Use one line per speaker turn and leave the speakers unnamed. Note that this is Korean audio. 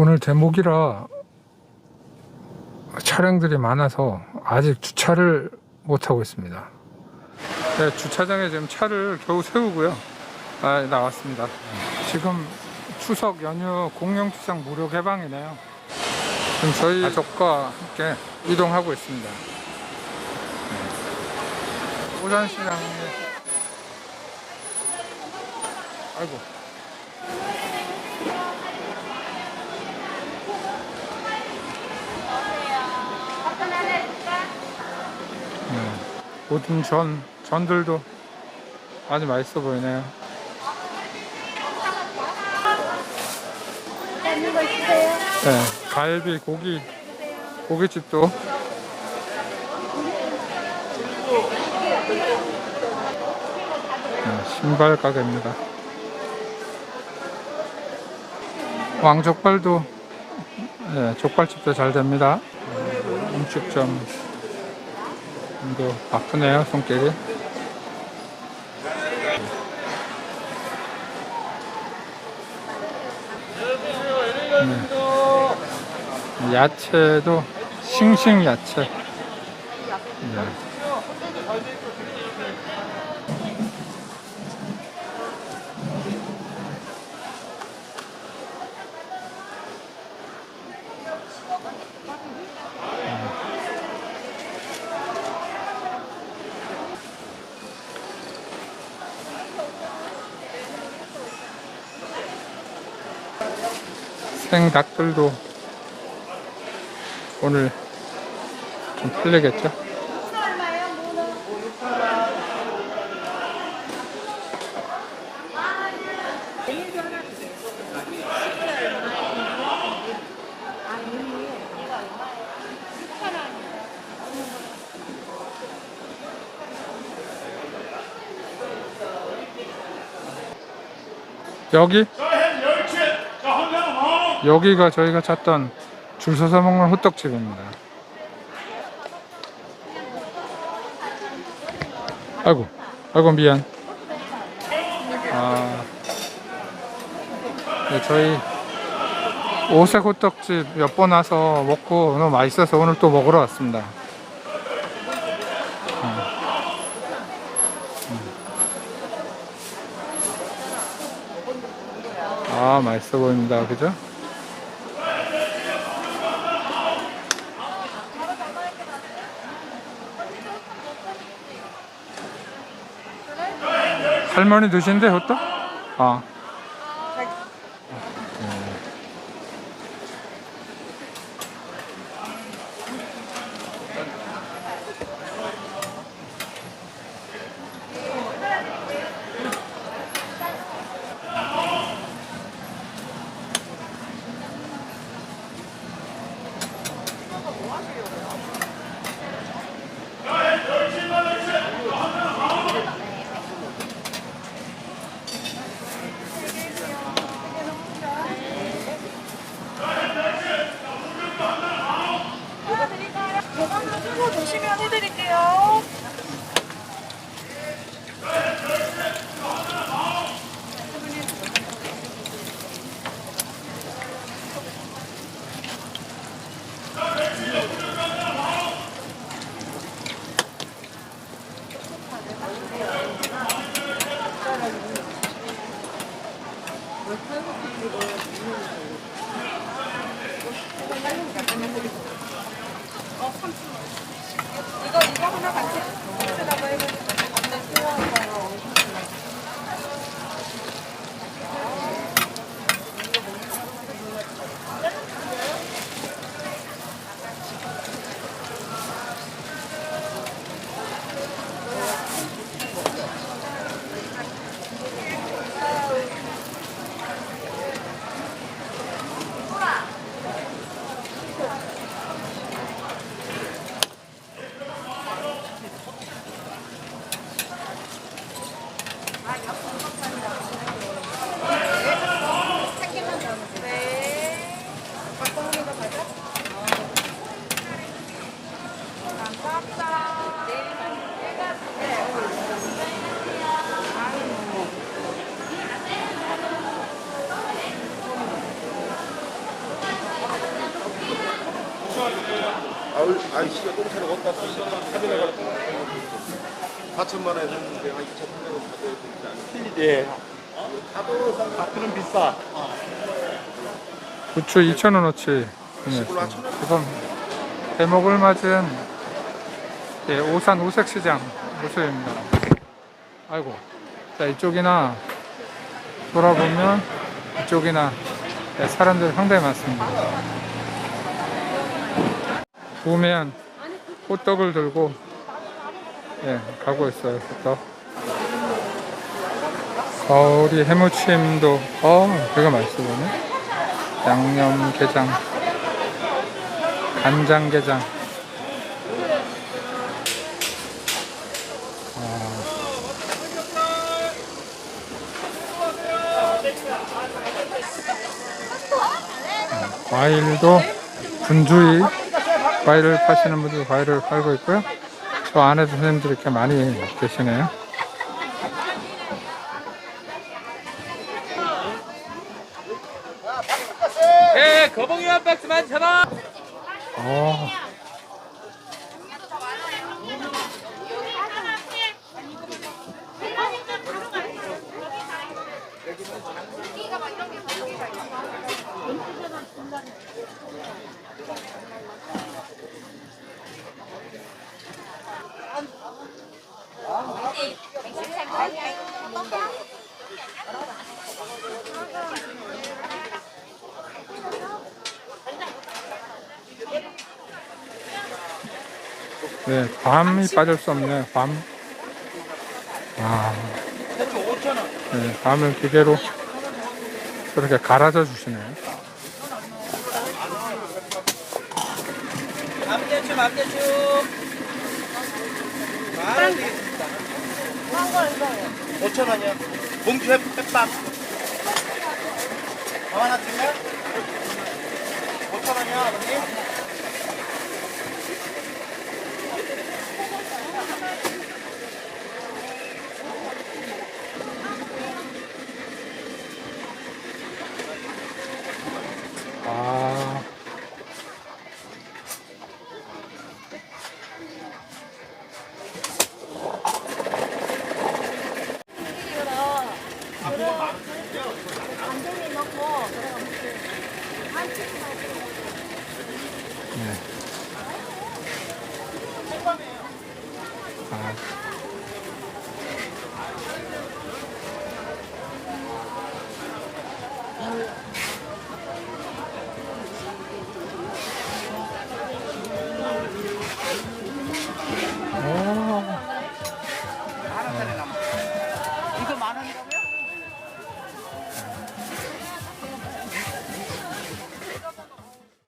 오늘 대목이라 차량들이 많아서 아직 주차를 못 하고 있습니다. 네, 주차장에 지금 차를 겨우 세우고요. 아, 나왔습니다. 지금 추석 연휴 공영 주차장 무료 개방이네요. 지금 저희 가족과 함께 이동하고 있습니다. 네. 오산시장에 아이고 모든 전 전들도 아주 맛있어 보이네요. 네, 갈비 고기 고깃집도 네, 신발 가게입니다. 왕족발도 네, 족발집도 잘 됩니다. 네, 음식점 도 바쁘네요 손길이. 야채도 싱싱 야채. 네. 생닭들도 오늘 좀 풀리겠죠? 여기? 여기가 저희가 찾던 줄 서서 먹는 호떡집입니다. 아이고, 아이고 미안. 아, 네, 저희 오색 호떡집 몇 번 와서 먹고 너무 맛있어서 오늘 또 먹으러 왔습니다. 음. 음. 아, 맛있어 보입니다. 그죠? 할머니 드신대 호떡? 아.
계산만 Altyazı M.K.
아우, 아이, 씨가 똥차를 어디다 쓰시나? 4천만 원 했는데, 한 2,800원 받아야 되지 않나? 예.
예. 다도 다트는 아, 비싸. 어.
부추 2천 원어치. 시골 한 천원. 대목을 맞은 예, 오산 우색시장 모습입니다. 아이고, 자 이쪽이나 돌아보면 이쪽이나 예, 사람들 상당히 많습니다. 구매한 호떡을 들고 예, 가고 있어요. 호떡. 가오리 해무침도 어 되게 맛있어 보네. 양념게장, 간장게장. 과일도 분주히 과일을 파시는 분들 과일을 팔고 있고요. 저 안에도 선생님들이 이렇게 많이 계시네요.
예, 거봉이 한 박스만 천 원.
어. 네, 밤이 빠질 수 없네요. 밤. 아. 네, 밤을 기계로 그렇게 갈아서 주시네요.
맘대추. 만원 되겠습니다. 5천 원이요. 봉투 햇밥. 더 하나 드릴까요? 5천 원이요, 아버님.
아. 네.